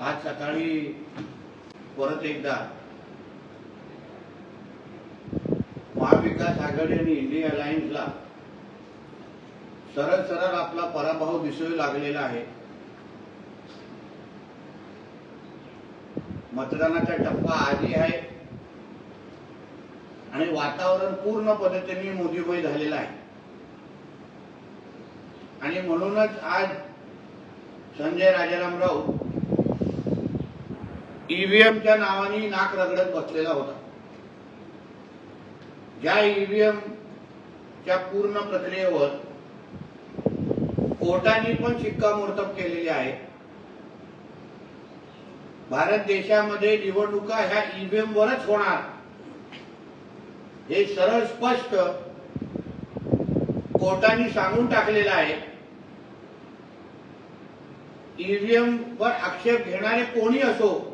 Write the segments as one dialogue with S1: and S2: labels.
S1: आज सकाळी परत एकदा महाविकास आघाडी आणि इंडिया अलायन्सला सरळ सरळ आपला पराभव दिसू लागलेला आहे. मतदानाचा टप्पा आधी आहे. आणि वातावरण पूर्ण पद्धतीने मोदीमय झालेलं आहे. आणि म्हणूनच आज संजय राजारामराव ईव्हीएमच्या नावाने नाक रगडत बसलेला होता. ज्या ईव्हीएम च्या पूर्ण प्रक्रियेवर कोर्टाने पण शिक्कामोर्तब केलेली आहे. भारत देशामध्ये निवडणुका ह्या ईव्हीएम वरच होणार. हे सरळ स्पष्ट कोर्टाने सांगून टाकलेलं आहे. ईव्हीएम वर आक्षेप घेणारे कोणी असो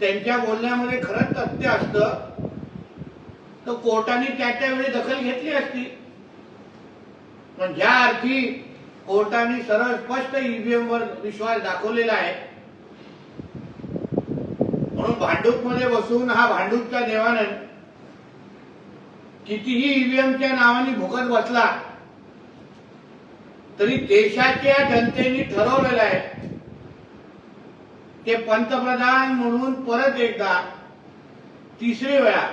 S1: त्यांच्या बोलण्यामध्ये खरंच तथ्य असतं. तर कोर्टाने त्या त्यावेळी दखल घेतली असती. पण ज्या अर्थी कोर्टाने सरळ स्पष्ट ईव्हीएम वर विश्वास दाखवलेला आहे. म्हणून भांडूपमध्ये बसून हा भांडूपच्या देवानं कितीही ईव्हीएमच्या नावाने भुकत बसला तरी देशाच्या जनतेने ठरवलेलं आहे. ते पंतप्रधान म्हणून परत एकदा तिसरी वेळा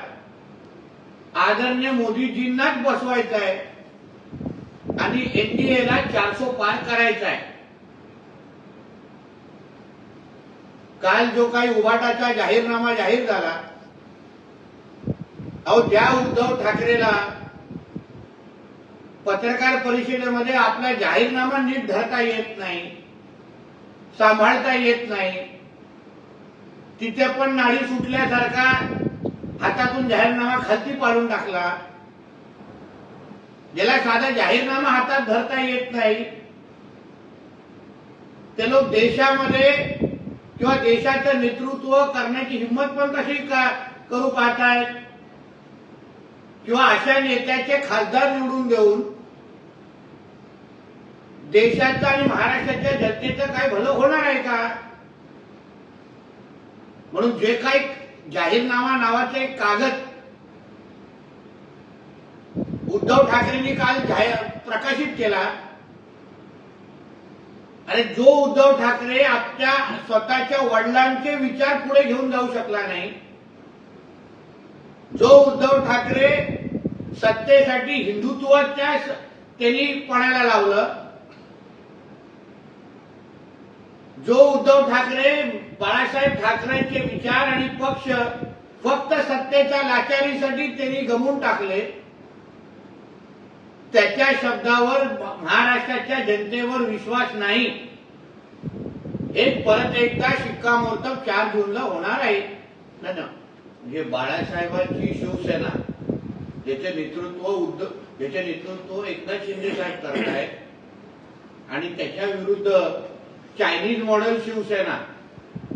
S1: आदरणीय मोदीजींनाच बसवायचं आहे आणि एनडीएला चारसो पार करायचा आहे काल जो काही उभाटाचा जाहीरनामा जाहीर झाला अहो त्या उद्धव ठाकरेला पत्रकार परिषदेमध्ये आपला जाहीरनामा नीट धरता येत नाही सांभाळता येत नाही. तिथे पण नाळी सुटल्यासारखा हातातून जाहीरनामा खालती पाडून टाकला. ज्याला साधा जाहीरनामा हातात धरता येत नाही. ते लोक देशामध्ये किंवा देशाचं नेतृत्व करण्याची हिंमत पण कशी का करू पाहतायत किंवा अशा नेत्याचे खासदार निवडून देऊन देशाचं आणि महाराष्ट्राच्या जनतेचं काय भलं होणार आहे का? म्हणून जे काही जाहीरनामा नावाचा एक कागद. उद्धव ठाकरेंनी काल जाहीर प्रकाशित केला. आणि जो उद्धव ठाकरे आपल्या स्वतःच्या वडिलांचे विचार पुढे घेऊन जाऊ शकला नाही जो उद्धव ठाकरे सत्तेसाठी हिंदुत्वाच्या त्यांनी पणाला लावलं जो उद्धव ठाकरे बाळासाहेब ठाकरेंचे विचार आणि पक्ष फक्त सत्तेच्या लाचारीसाठी त्यांनी गमवून टाकले. त्याच्या शब्दावर महाराष्ट्राच्या जनतेवर विश्वास नाही. हे परत एकदा शिक्कामोर्तब चार जूनला होणार आहे. ना ना. म्हणजे बाळासाहेबांची शिवसेना ज्याचे नेतृत्व उद्धव ज्याचे नेतृत्व एकनाथ शिंदे साहेब करतायत आणि त्याच्या विरुद्ध चायनीज मॉडेल शिवसेना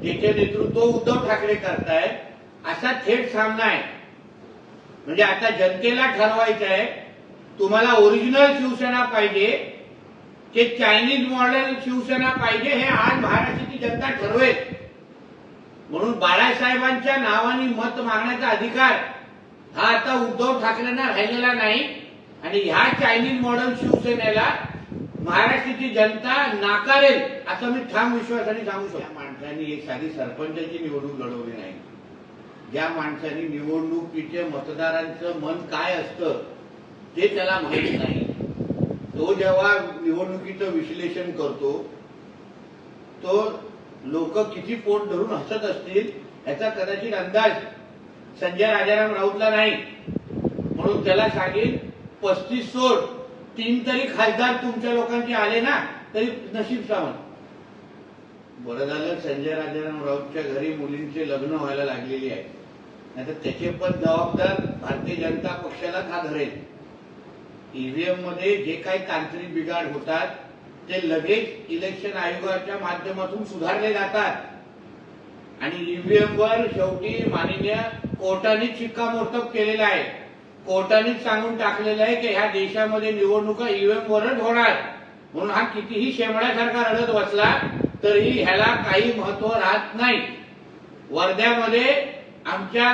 S1: ज्याचे नेतृत्व उद्धव ठाकरे करतायत असा थेट सामना आहे. म्हणजे आता जनतेला ठरवायचं आहे तुम्हाला ओरिजिनल शिवसेना पाहिजे की चायनीज मॉडेल शिवसेना पाहिजे हे आज महाराष्ट्राची जनता ठरवेल. म्हणून बाळासाहेबांच्या नावाने मत मागण्याचा अधिकार हा आता उद्धव ठाकरेंना राहिलेला नाही. आणि ह्या चायनीज मॉडेल शिवसेनेला महाराष्ट्राची जनता नाकारेल असं मी ठाम विश्वासाने सांगू शकतो. माणसांनी एक साधी सरपंचाची निवडणूक लढवली नाही. ज्या माणसाने निवडणुकीचे मतदारांचं मन काय असतं ते त्याला माहीत नाही. तो जेव्हा निवडणुकीचं विश्लेषण करतो तो लोक किती पोट धरून हसत असतील याचा कदाचित अंदाज संजय राजाराम राऊतला नाही. म्हणून त्याला सांगेल पस्तीस सोड तीन तरी खासदार तुमच्या लोकांचे आले ना तरी नशीब सावंत. बरं झालं संजय राजाराम राऊतच्या घरी मुलींचे लग्न व्हायला लागलेली आहे. नाहीतर त्याचे पण जबाबदार भारतीय जनता पक्षाला का धरेल? ईव्हीएममध्ये जे काही तांत्रिक बिघाड होतात ते लगेच इलेक्शन आयोगाच्या माध्यमातून सुधारले जातात. आणि ईव्हीएम वर शेवटी माननीय कोर्टाने शिक्कामोर्तब केलेला आहे. कोर्टानेच सांगून टाकलेलं आहे की ह्या देशामध्ये निवडणुका ईव्हीएम वरच होणार. म्हणून हा कितीही शेमड्यासारखा रडत बसला तरी ह्याला काही महत्त्व राहत नाही. वर्ध्यामध्ये आमच्या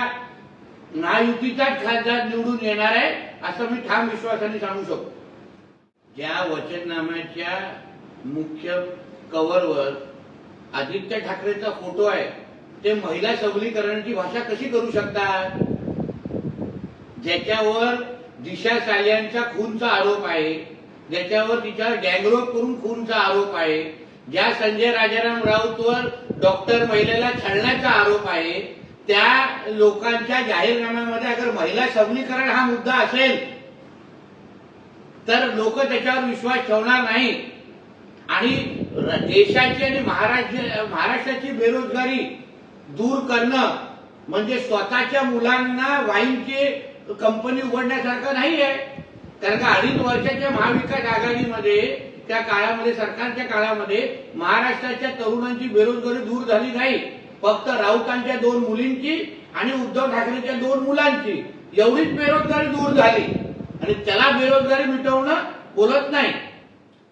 S1: महायुतीचाच खासदार निवडून येणार आहे असं मी ठाम विश्वासाने सांगू शकतो. ज्या वचननाम्याच्या मुख्य कव्हरवर आदित्य ठाकरेचा फोटो आहे ते महिला सबलीकरणाची भाषा कशी करू शकतात? ज्याच्यावर दिशा साल्यांचा खूनचा आरोप आहे ज्याच्यावर तिच्यावर गँगरोप करून खूनचा आरोप आहे ज्या संजय राजाराम राऊत वर डॉक्टर महिलेला छळण्याचा आरोप आहे त्या लोकांच्या जाहीरनाम्यामध्ये अगर महिला सबलीकरण हा मुद्दा असेल तर लोक त्याच्यावर विश्वास ठेवणार नाही. आणि देशाची आणि महाराष्ट्र महाराष्ट्राची बेरोजगारी दूर करणं म्हणजे स्वतःच्या मुलांना वाईनची कंपनी उघडण्यासारखं नाही आहे कारण का अडीच वर्षाच्या महाविकास आघाडीमध्ये त्या काळामध्ये सरकारच्या काळामध्ये महाराष्ट्राच्या तरुणांची बेरोजगारी दूर झाली नाही. फक्त राऊतांच्या दोन मुलींची आणि उद्धव ठाकरेच्या दोन मुलांची. एवढीच बेरोजगारी दूर झाली. आणि त्याला बेरोजगारी मिटवणं बोलत नाही.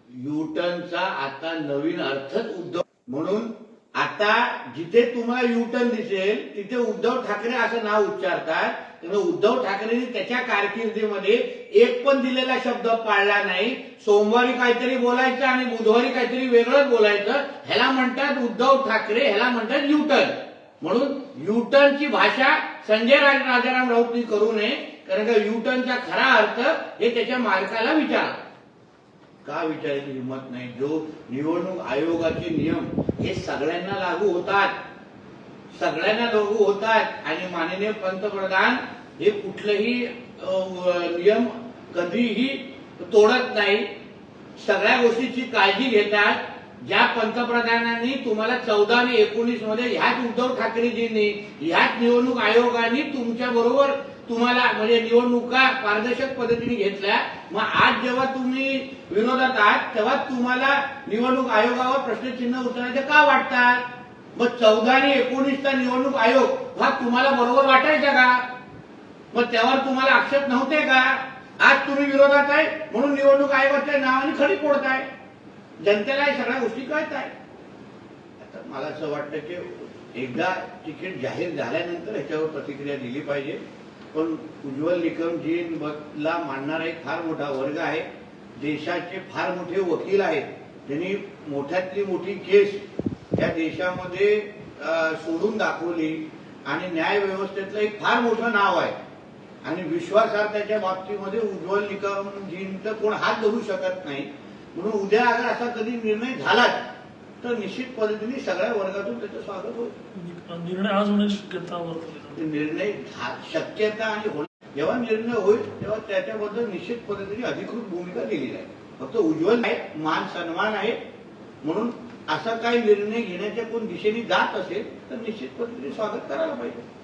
S1: युटनचा आता नवीन अर्थच उद्धव म्हणून आता जिथे तुम्हाला युटर्न दिसेल तिथे उद्धव ठाकरे असं नाव उच्चारतात. त्यामुळे उद्धव ठाकरेंनी त्याच्या कारकिर्दीमध्ये एक पण दिलेला शब्द पाळला नाही. सोमवारी काहीतरी बोलायचं आणि बुधवारी काहीतरी वेगळंच बोलायचं ह्याला म्हणतात उद्धव ठाकरे ह्याला म्हणतात युटर्न म्हणून युटर्नची भाषा संजय राजाराम राऊतनी करू नये कारण का युटर्नचा खरा अर्थ हे त्याच्या मालकाला विचारा. का विचारायची हिंमत नाही. जो निवडणूक आयोगाचे नियम हे सगळ्यांना लागू होतात. सगळ्यांना लागू होतात. आणि माननीय पंतप्रधान हे कुठलेही नियम कधीही तोडत नाही. सगळ्या गोष्टीची काळजी घेतात. ज्या पंतप्रधानांनी तुम्हाला चौदा आणि एकोणीसमध्ये ह्याच उद्धव ठाकरेजींनी ह्याच निवडणूक आयोगाने तुमच्या बरोबर तुम्हाला म्हणजे निवडणुका पारदर्शक पद्धतीने घेतल्या. मग आज जेव्हा तुम्ही विरोधात आहात तेव्हा तुम्हाला निवडणूक आयोगावर प्रश्नचिन्ह उचलायचे का वाटतात? मग चौदा आणि एकोणीसचा निवडणूक आयोग हा तुम्हाला बरोबर वाटायचा का? मग त्यावर तुम्हाला आक्षेप नव्हते का? आज तुम्ही विरोधात आहे म्हणून निवडणूक आयोगाच्या नावाने खडी फोडताय. जनतेला सगळ्या गोष्टी कळत आहे आता मला असं वाटतं की एकदा तिकीट जाहीर झाल्यानंतर ह्याच्यावर प्रतिक्रिया दिली पाहिजे. पण उज्ज्वल ला मांडणारा एक फार मोठा वर्ग आहे. देशाचे फार मोठे वकील आहेत. त्यांनी मोठ्यातली मोठी केस या देशामध्ये सोडून दाखवली आणि न्याय व्यवस्थेतलं एक फार मोठं नाव आहे. आणि विश्वासार्हतेच्या बाबतीमध्ये उज्ज्वल निकमजींचं कोण हात धरू शकत नाही. म्हणून उद्या अगर असा कधी निर्णय झालाच तर निश्चित पद्धतीने सगळ्या वर्गातून त्याचं स्वागत होईल.
S2: निर्णय आज होण्याची शक्यता
S1: निर्णय शक्यता आणि होणार जेव्हा निर्णय होईल तेव्हा त्याच्याबद्दल निश्चित पद्धतीने अधिकृत भूमिका दिली आहे. फक्त उज्ज्वल आहे मान सन्मान आहे. म्हणून असा काही निर्णय घेण्याच्या कोण दिशेने जात असेल तर निश्चित पद्धतीने स्वागत करायला पाहिजे.